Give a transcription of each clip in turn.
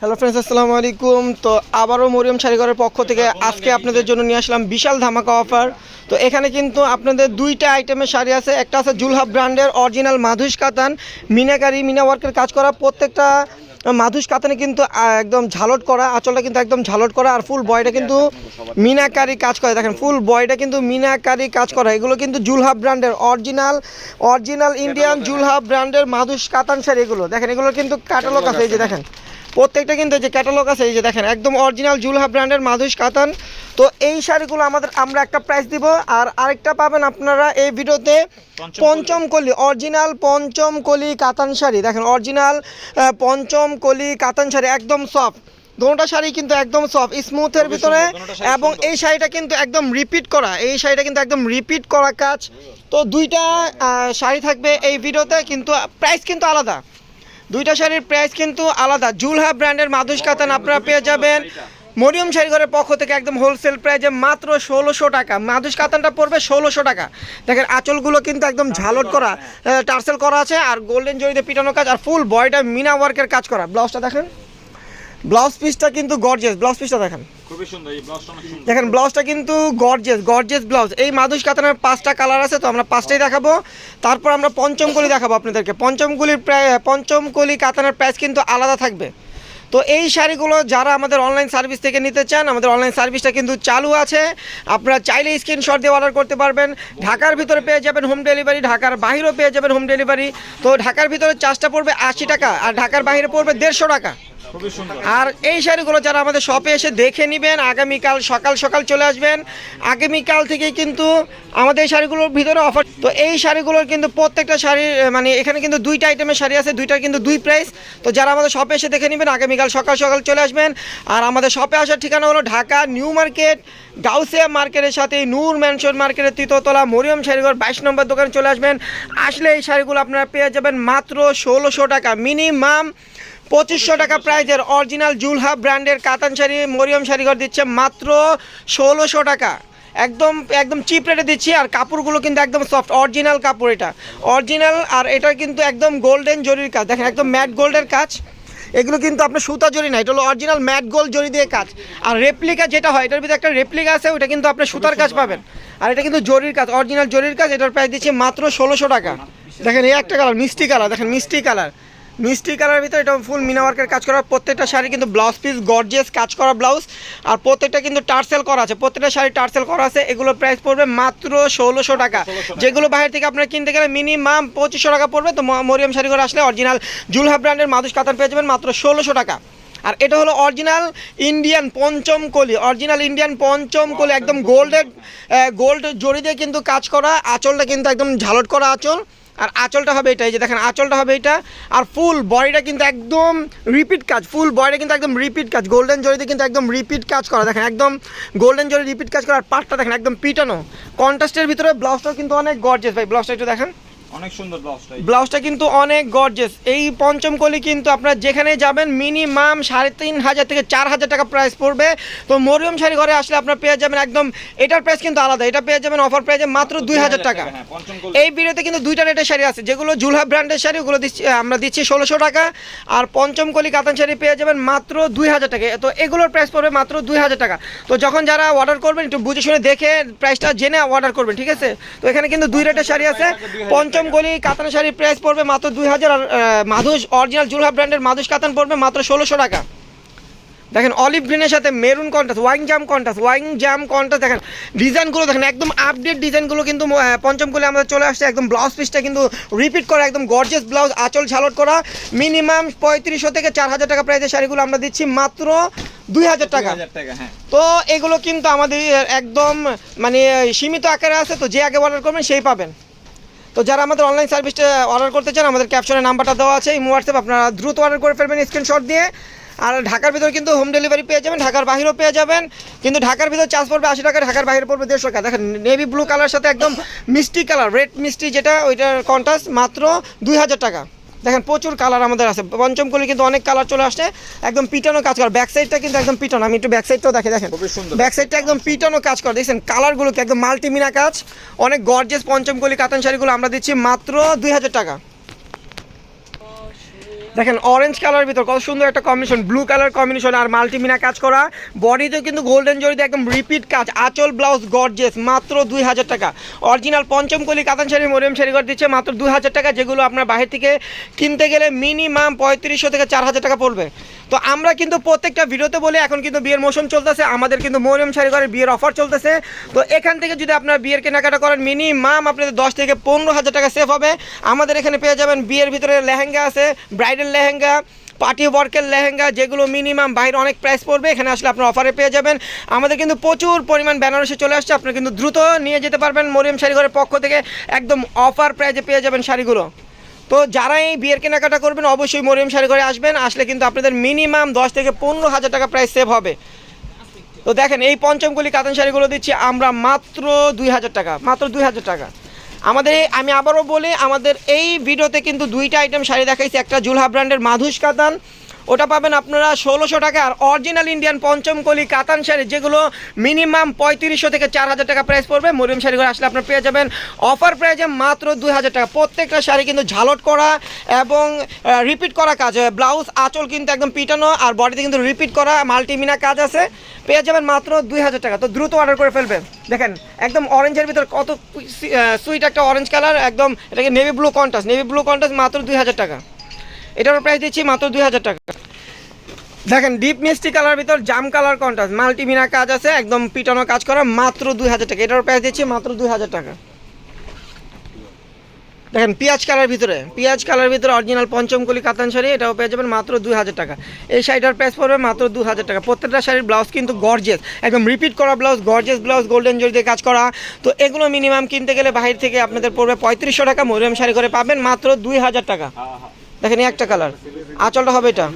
Hello friends, আসসালামু আলাইকুম। তো আবারও মরিয়ম শাড়িঘরের পক্ষ থেকে আজকে আপনাদের জন্য নিয়ে আসলাম বিশাল ধামাকা অফার। তো এখানে কিন্তু আপনাদের দুইটা আইটেমের শাড়ি আছে, একটা আছে জুলহাব ব্র্যান্ডের অরিজিনাল মাধুস কাতান। মিনাকারি মিনা ওয়ার্কের কাজ করা প্রত্যেকটা মাধুস কাতানে কিন্তু একদম ঝালট করা, আঁচলটা কিন্তু একদম ঝালট করা, আর ফুল বয়টা কিন্তু মিনাকারি কাজ করে। দেখেন ফুল বয়টা কিন্তু মিনাকারি কাজ করা। এগুলো কিন্তু জুলহাব ব্র্যান্ডের অরিজিনাল অরিজিনাল ইন্ডিয়ান জুলহাব ব্র্যান্ডের মাধুস কাতান শাড়ি এগুলো। দেখেন এগুলো কিন্তু ক্যাটালগ আছে, এই যে দেখেন। প্রত্যেকটা কিন্তু এই যে ক্যাটালগ আছে এই যে দেখেন একদম অরিজিনাল জুলহা ব্র্যান্ডের মাধুস কাতান। তো এই শাড়িগুলো আমাদের আমরা একটা প্রাইস দিব আর আরেকটা পাবেন আপনারা এই ভিডিওতে পঞ্চম কলি। অরিজিনাল পঞ্চম কলি কাতান শাড়ি। দেখেন অরিজিনাল পঞ্চম কলি কাতান শাড়ি একদম সফট দোনোটা শাড়ি কিন্তু একদম সফট স্মুথের ভিতরে এবং এই শাড়িটা কিন্তু একদম রিপিট করা এই শাড়িটা কিন্তু একদম রিপিট করা কাজ। তো দুইটা শাড়ি থাকবে এই ভিডিওতে কিন্তু প্রাইস কিন্তু আলাদা। দুইটা শাড়ির প্রাইস কিন্তু আলাদা। জুলহা ব্র্যান্ডের মাদুস কাতান আপনারা পেয়ে যাবেন। মরিয়ম শাড়িঘরের পক্ষ থেকে একদম হোলসেল প্রাইজে মাত্র ষোলোশো টাকা। মাদুস কাতানটা পড়বে ষোলোশো টাকা। দেখেন, আঁচলগুলো কিন্তু একদম ঝালট করা টার্সেল করা আছে, আর গোল্ডেন জড়িতে পিটানো কাজ, আর ফুল বয়টা মিনা ওয়ার্কের কাজ করা। ব্লাউজটা দেখেন। ব্লাউজ পিসটা কিন্তু গর্জেস ব্লাউজ পিসটা দেখেন। খুবই সুন্দর এই ব্লাউজটা সুন্দর। দেখেন ব্লাউজটা কিন্তু গর্জেস গর্জেস ব্লাউজ। এই মাধুস কাতানের পাঁচটা কালার আছে তো আমরা পাঁচটাই দেখাবো। তারপর আমরা পঞ্চম কলি দেখাবো আপনাদেরকে। পঞ্চম কলির প্রায় পঞ্চম কলি কাতানের প্রাইস কিন্তু আলাদা থাকবে। তো এই শাড়িগুলো যারা আমাদের অনলাইন সার্ভিস থেকে নিতে চান আমাদের অনলাইন সার্ভিসটা কিন্তু চালু আছে। আপনারা চাইলে স্ক্রিনশট দিয়ে অর্ডার করতে পারবেন। ঢাকার ভিতরে পেয়ে যাবেন হোম ডেলিভারি ঢাকার বাহিরেও পেয়ে যাবেন হোম ডেলিভারি তো ঢাকার ভিতরে চার্জটা পড়বে আশি টাকা আর ঢাকার বাইরে পড়বে দেড়শো টাকা। আর এই শাড়িগুলো যারা আমাদের শপে এসে দেখে নেবেন, আগামীকাল সকাল সকাল চলে আসবেন। আগামীকাল থেকেই কিন্তু আমাদের এই শাড়িগুলোর ভিতরে অফার তো এই শাড়িগুলোর কিন্তু প্রত্যেকটা শাড়ির মানে এখানে কিন্তু দুইটা আইটেমের শাড়ি আছে, দুইটার কিন্তু দুই প্রাইস তো যারা আমাদের শপে এসে দেখে নেবেন, আগামীকাল সকাল সকাল চলে আসবেন। আর আমাদের শপে আসার ঠিকানা হলো ঢাকা নিউ মার্কেট, গাউসিয়া মার্কেটের সাথে নূর ম্যানশন মার্কেটের তৃতীয়তলা, মরিয়ম শাড়িঘর, বাইশ নম্বর দোকানে চলে আসবেন। আসলে এই শাড়িগুলো আপনারা পেয়ে যাবেন মাত্র ষোলোশো টাকা। মিনিমাম পঁচিশশো টাকা প্রাইজের অরিজিনাল জুলহা ব্র্যান্ডের কাতান শাড়ি, মরিয়ম শাড়িঘর দিচ্ছে মাত্র ষোলোশো টাকা। একদম একদম চিপ রেটে দিচ্ছি আর কাপড়গুলো কিন্তু একদম সফট অরিজিনাল কাপড় এটা। অরিজিনাল আর এটা কিন্তু একদম গোল্ডেন জরির কাজ। দেখেন একদম ম্যাট গোল্ডের কাজ। এগুলো কিন্তু আপনার সুতা জরি না, এটা হলো অরিজিনাল ম্যাট গোল্ড জরি দিয়ে কাজ। আর রেপ্লিকা যেটা হয়, এটার ভিতরে একটা রেপ্লিকা আছে ওটা কিন্তু আপনার সুতার কাজ পাবেন। আর এটা কিন্তু জরির কাজ অরিজিনাল জরির কাজ, এটার প্রাইস দিচ্ছি মাত্র ষোলোশো টাকা। দেখেন এই একটা কালার মিষ্টি কালার দেখেন মিষ্টি কালার মিষ্টি কালার ভিতরে এটা ফুল মিনা ওয়ার্কের কাজ করা প্রত্যেকটা শাড়ি কিন্তু ব্লাউজ পিস গর্জিয়াস কাজ করা ব্লাউজ আর প্রত্যেকটা কিন্তু টার্সেল করা আছে প্রত্যেকটা শাড়ি টার্সেল করা আছে এগুলো প্রাইস পড়বে মাত্র ষোলোশো টাকা। যেগুলো বাইরে থেকে আপনারা কিনতে গেলে মিনিমাম পঁচিশশো টাকা পড়বে তো মরিয়াম শাড়ি করে আসলে অরিজিনাল জুলহা ব্র্যান্ডের মাদুস কাতান পেয়ে যাবেন মাত্র ষোলোশো টাকা। আর এটা হলো অরিজিনাল ইন্ডিয়ান পঞ্চম কলি অরিজিনাল ইন্ডিয়ান পঞ্চম কলি একদম গোল্ডের গোল্ড জড়ি দিয়ে কিন্তু কাজ করা আঁচলটা কিন্তু একদম ঝালট করা আঁচল। আর আঁচলটা হবে এটা এই যে দেখেন, আঁচলটা হবে এটা, আর ফুল বডিটা কিন্তু একদম রিপিট কাজ ফুল বডিটা কিন্তু একদম রিপিট কাজ গোল্ডেন জরিতে কিন্তু একদম রিপিট কাজ করা, দেখেন, একদম গোল্ডেন জরি রিপিট কাজ করা আর পাটটা দেখেন, একদম পিটানো। কন্ট্রাস্টের ভিতরে ব্লাউজটাও কিন্তু অনেক গর্জেস ভাই ব্লাউজটা একটু দেখেন। অনেক সুন্দর ব্লাউজটাই ব্লাউজটা কিন্তু অনেক গর্জেস এই পঞ্চম কলি কিন্তু আপনারা যেখানে যাবেন মিনিমাম সাড়ে তিন হাজার থেকে চার হাজার টাকা প্রাইস পড়বে। তো মরিয়ম শাড়ি ঘরে আসলে আপনারা পেয়ে যাবেন একদম এটার প্রাইস কিন্তু আলাদা। এটা পেয়ে যাবেন অফার প্রাইসে মাত্র দুই হাজার টাকা। হ্যাঁ এই ভিডিওতে কিন্তু দুইটা রেটের শাড়ি আছে যেগুলো জুলহা ব্র্যান্ডের শাড়ি ওগুলো দিচ্ছি আমরা দিচ্ছি ষোলোশো টাকা। আর পঞ্চম কলি কাতান শাড়ি পেয়ে যাবেন মাত্র দুই হাজার টাকা। তো এগুলোর প্রাইস পড়বে মাত্র দুই হাজার টাকা। তো যখন যারা অর্ডার করবেন একটু বুঝে শুনে দেখে প্রাইসটা জেনে অর্ডার করবেন ঠিক আছে? তো এখানে কিন্তু দুই রেটের শাড়ি আছে। পঞ্চম কলি কাতান শাড়ির প্রাইস পড়বে মাত্র দুই হাজার মাধুস অরিজিনাল জুলহা ব্র্যান্ডের মাধুস কাতান পড়বে মাত্র ষোলোশো টাকা। দেখেন অলিভ গ্রিনের সাথে মেরুন কন্ট্রাস্ট ওয়াইন জাম কন্ট্রাস্ট ওয়াইন জাম কন্ট্রাস্ট দেখেন ডিজাইনগুলো দেখেন একদম আপডেট ডিজাইনগুলো কিন্তু পঞ্চম কুলে আমাদের চলে আসছে একদম ব্লাউজ পিসটা কিন্তু রিপিট করা একদম গর্জেস ব্লাউজ আঁচল ঝালট করা। মিনিমাম পঁয়ত্রিশশো থেকে চার হাজার টাকা প্রাইসের শাড়িগুলো আমরা দিচ্ছি মাত্র দুই হাজার টাকা। হাজার টাকা হ্যাঁ। তো এগুলো কিন্তু আমাদের একদম মানে সীমিত আকারে আছে তো যে আগে অর্ডার করবেন সেই পাবেন। তো যারা আমাদের অনলাইন সার্ভিসটা অর্ডার করতে চান আমাদের ক্যাপশনের নাম্বারটা দেওয়া আছে এই হোয়াটসঅ্যাপ আপনারা দ্রুত অর্ডার করে ফেলবেন স্ক্রিনশট দিয়ে। আর ঢাকার ভিতরে কিন্তু হোম ডেলিভারি পেয়ে যাবেন ঢাকার বাহিরেও পেয়ে যাবেন। কিন্তু ঢাকার ভিতরে চার্জ পড়বে আশি টাকা ঢাকার বাইরে পড়বে দেড়শো টাকা। দেখেন নেভি ব্লু কালার সাথে একদম মিষ্টি কালার রেড মিষ্টি যেটা ওইটার কন্ট্রাস্ট মাত্র দুই হাজার টাকা। দেখেন প্রচুর কালার আমাদের আছে। পঞ্চম কলি কিন্তু অনেক কালার চলে আসছে। একদম পিটানো কাজ করে। ব্যাক সাইডটা কিন্তু একদম পিটানো। আমি একটু ব্যাক সাইডটাও দেখে দেখেন। ব্যাক সাইডটা একদম পিটানো কাজ করে। দেখছেন কালারগুলোকে একদম মাল্টিমিনা কাজ। অনেক গর্জেস পঞ্চম কলি কাতান শাড়িগুলো আমরা দিচ্ছি মাত্র দুই হাজার টাকা। দেখেন অরেঞ্জ কালার ভিতর কত সুন্দর একটা কম্বিনেশন ব্লু কালার কম্বিনেশন আর মাল্টিমিনা কাজ করা। বডিতেও কিন্তু গোল্ডেন জরিতে একদম রিপিট কাজ, আঁচল ব্লাউজ গর্জেস মাত্র দুই হাজার টাকা। অরিজিনাল পঞ্চম কলি কাতান শাড়ি, মরিয়ম শাড়ি ঘর দিচ্ছে মাত্র দুই হাজার টাকা, যেগুলো আপনার বাইরে থেকে কিনতে গেলে মিনিমাম পঁয়ত্রিশশো থেকে চার হাজার টাকা পড়বে। তো আমরা কিন্তু প্রত্যেকটা ভিডিওতে বলি, এখন কিন্তু বিয়ের মৌসুম চলতেছে, আমাদের কিন্তু মরিয়ম শাড়ি ঘরের বিয়ের অফার চলতেছে। তো এখান থেকে যদি আপনার বিয়ের কেনাকাটা করেন মিনিমাম আপনাদের দশ থেকে পনেরো হাজার টাকা সেভ হবে। আমাদের এখানে পেয়ে যাবেন বিয়ের ভিতরে লেহেঙ্গা আছে ব্রাইডাল লেহেঙ্গা, পার্টি ওয়ার্কের লেহেঙ্গা, যেগুলো মিনিমাম বাইরে অনেক প্রাইস পড়বে, এখানে আসলে আপনার অফারে পেয়ে যাবেন। আমাদের কিন্তু প্রচুর পরিমাণ বেনারসি চলে আসছে, আপনারা কিন্তু দ্রুত নিয়ে যেতে পারবেন মরিয়ম শাড়িঘরের পক্ষ থেকে, একদম অফার প্রাইজে পেয়ে যাবেন শাড়িগুলো। তো যারা এই বিয়ের কেনাকাটা করবেন, অবশ্যই মরিয়ম শাড়িঘরে আসবেন, আসলে কিন্তু আপনাদের মিনিমাম দশ থেকে পনেরো হাজার টাকা প্রাইস সেভ হবে। তো দেখেন, এই পঞ্চমগুলি কাতান শাড়িগুলো দিচ্ছি আমরা মাত্র দুই হাজার টাকা, মাত্র দুই হাজার টাকা। আমাদের আমি আবারও বলে, আমাদের এই ভিডিওতে কিন্তু দুইটা আইটেম শাড়ি দেখাইছি। একটা জুলহা ব্র্যান্ডের মাধুস কাতান ওটা পাবেন আপনারা ষোলোশো টাকা। আর অরিজিনাল ইন্ডিয়ান পঞ্চমকলি কাতান শাড়ি, যেগুলো মিনিমাম পঁয়ত্রিশশো থেকে চার হাজার টাকা প্রাইস পড়বে। মরিয়ম শাড়িগুলো আসলে আপনারা পেয়ে যাবেন। অফার প্রাইজে মাত্র দুই হাজার টাকা। প্রত্যেকটা শাড়ি কিন্তু ঝালট করা এবং রিপিট করা কাজ হয়। ব্লাউজ আঁচল কিন্তু একদম পিটানো আর বডিতে কিন্তু রিপিট করা মাল্টিমিনা কাজ আছে। পেয়ে যাবেন মাত্র দুই হাজার টাকা। তো দ্রুত অর্ডার করে ফেলবেন। দেখেন, একদম অরেঞ্জের ভিতর কত সুইট একটা অরেঞ্জ কালার একদম এটাকে navy blue contrast navy blue contrast মাত্র দুই হাজার টাকা। এটার প্রাইস দিচ্ছি মাত্র দুই হাজার টাকা। দেখেন ডিপ মিষ্টি কালার ভিতর জাম কালার কন্ট্রাস্ট মাল্টিমিনা কাজ আছে, একদম পিটানো কাজ করা, মাত্র দুই হাজার টাকা। এটার প্রাইস দিচ্ছি মাত্র দুই হাজার টাকা। দেখেন, পেঁয়াজ কালার ভিতরে, পেঁয়াজ কালার ভিতরে অরিজিনাল পঞ্চমকলি কাতান শাড়ি, এটাও পেয়ে যাবেন মাত্র দুই হাজার টাকা। এই শাড়িটার প্রাইস পড়বে মাত্র দু হাজার টাকা। প্রত্যেকটা শাড়ির ব্লাউজ কিন্তু গর্জেস একদম রিপিট করা ব্লাউজ গর্জেস ব্লাউজ গোল্ডেন জরি দিয়ে কাজ করা। তো এগুলো মিনিমাম কিনতে গেলে বাইরে থেকে আপনাদের পড়বে পঁয়ত্রিশশো টাকা। মরিয়ম শাড়ি করে পাবেন মাত্র দুই হাজার টাকা। দেখেন একটা কালার আঁচলটা হবে এটা।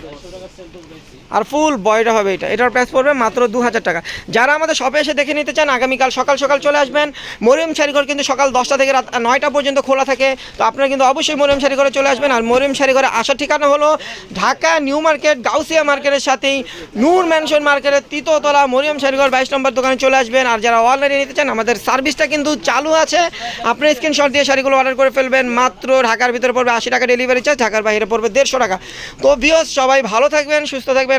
আর ফুল বয়টা হবে এটা। এটার প্রাইস পড়বে মাত্র দু হাজার টাকা। যারা আমাদের শপে এসে দেখে নিতে চান, আগামীকাল সকাল সকাল চলে আসবেন। মরিয়ম শাড়িঘর কিন্তু সকাল দশটা থেকে রাত নয়টা পর্যন্ত খোলা থাকে। তো আপনারা কিন্তু অবশ্যই মরিয়ম শাড়িঘরে চলে আসবেন। আর মরিয়ম শাড়িঘরে আসার ঠিকানা হলো ঢাকা নিউ মার্কেট, গাউসিয়া মার্কেটের সাথেই নূর ম্যানশন মার্কেটের তৃতীয়তলা মরিয়ম শাড়িঘর বাইশ নম্বর দোকানে চলে আসবেন। আর যারা অনলাইনে নিতে চান, আমাদের সার্ভিসটা কিন্তু চালু আছে। আপনি স্ক্রিনশট দিয়ে শাড়িগুলো অর্ডার করে ফেলবেন। মাত্র ঢাকার ভিতরে পড়বে আশি টাকা ডেলিভারি চার্জ ঢাকার বাইরে পড়বে দেড়শো টাকা। তো ভিওস সবাই ভালো থাকবেন, সুস্থ থাকবেন।